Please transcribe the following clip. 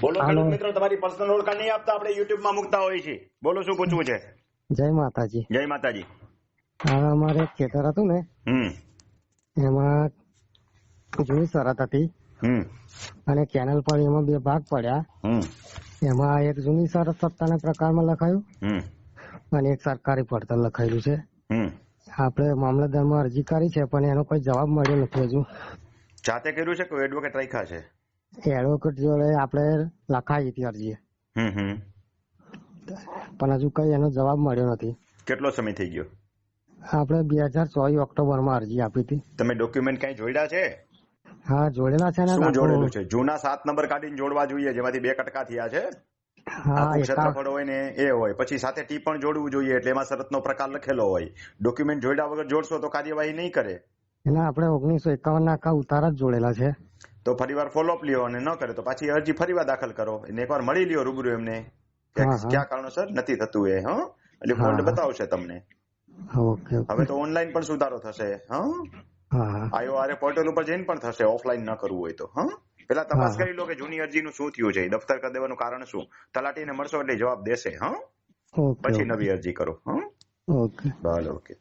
બોલો. ખેડૂત મિત્રો તમારી પર્સનલ ઓળખાણ નહીં આપતા આપણે યુટ્યુબમાં મૂકતા હોય છે બોલો શું પૂછવું છે? જય માતાજી. જય માતાજી. અમારે ખેતર હતું ને હમ. એમાં જોઈ શરત હતી. હમ. અને કેનલ પર એમાં બે ભાગ પડ્યા. હમ. એમાં એક જૂની શરત સત્તાના પ્રકારમાં લખાયું હમ. અને એક સરકારી પડતર લખાયેલું છે. હમ. આપણે મામલતદારમાં અરજી કરી છે પણ એનો કોઈ જવાબ મળ્યો નથી હજુ. જાતે કર્યું છે કોઈ એડવોકેટ રાખ્યા છે? એડવોકેટ જોડે આપણે લખાઈ હતી અરજી પણ હજુ કઈ એનો જવાબ મળ્યો નથી. કેટલો સમય થઈ ગયો? આપણે બે હજાર ચોવીસ ઓક્ટોબરમાં અરજી આપી હતી. તમે ડોક્યુમેન્ટ કઈ જોડ્યા છે? હા જોડેલા છે ને શું જોડેલું છે? જૂના સાત નંબર કાઢીને જોડવા જોઈએ જેમાંથી બે કટકા થયા છે. હા ક્ષેત્રફળ હોય ને એ હોય. પછી સાથે ટી પણ જોડવું જોઈએ એટલે એમાં શરતનો પ્રકાર લખેલો હોય. ડોક્યુમેન્ટ જોડ્યા વગર જોડશો તો કાર્યવાહી નહીં કરે. એના આપણે ઓગણીસો એકાવન ના આખા ઉતારા જ જોડેલા છે. તો ફરીવાર ફોલોઅપ લ્યો અને ન કરે તો પાછી અરજી ફરીવાર દાખલ કરો. એને એકવાર મળી લ્યો રૂબરૂ એમને. કે હા. કારણોસર નથી થતું એ હા? એટલે ફોલ્ડ બતાવશે તમને. હવે તો ઓનલાઈન પણ સુધારો થશે હા? આયો આરે આઈઓઆરએ પોર્ટલ ઉપર જઈને પણ થશે ઓફલાઈન ન કરવું હોય તો હા? પેલા તપાસ કરી લો કે જૂની અરજીનું શું થયું છે દફતર કરી દેવાનું કારણ શું? તલાટીને મળશો એટલે જવાબ દેશે હા? પછી નવી અરજી કરો હા? ઓકે. ભલે ઓકે.